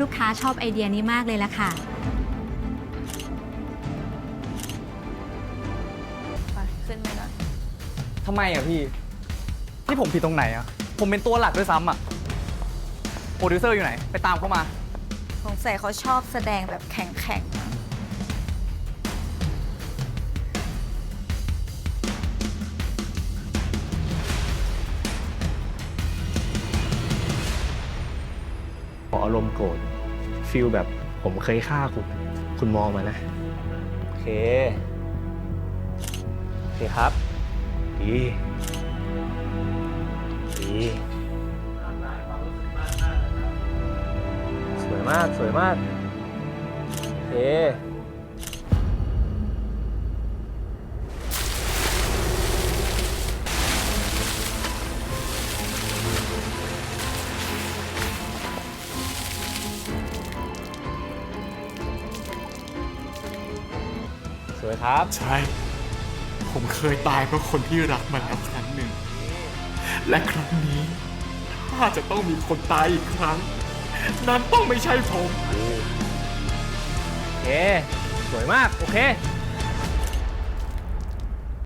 ลูกค้าชอบไอเดียนี้มากเลยละค่ะ ไปขึ้นไปก่อนทำไมอะพี่ ที่ผมผิดตรงไหนอะ ผมเป็นตัวหลักด้วยซ้ำอะ โปรดิวเซอร์อยู่ไหน ไปตามเขามา สงสัยเขาชอบแสดงแบบแข็งๆมั้ง ออารมณ์โกรธฟิลแบบผมเคยฆ่าคุณ คุณมองมานะ โอเค โอเคครับ ดีดีสวยมาก สวยมาก โอเค วยครับ ใช่ ผมเคยตายเพราะคนที่รักมันแล้วครั้งหนึ่ง และครั้งนี้ ถ้าจะต้องมีคนตายอีกครั้ง นั้นต้องไม่ใช่ผม โอเค สวยมาก โอเค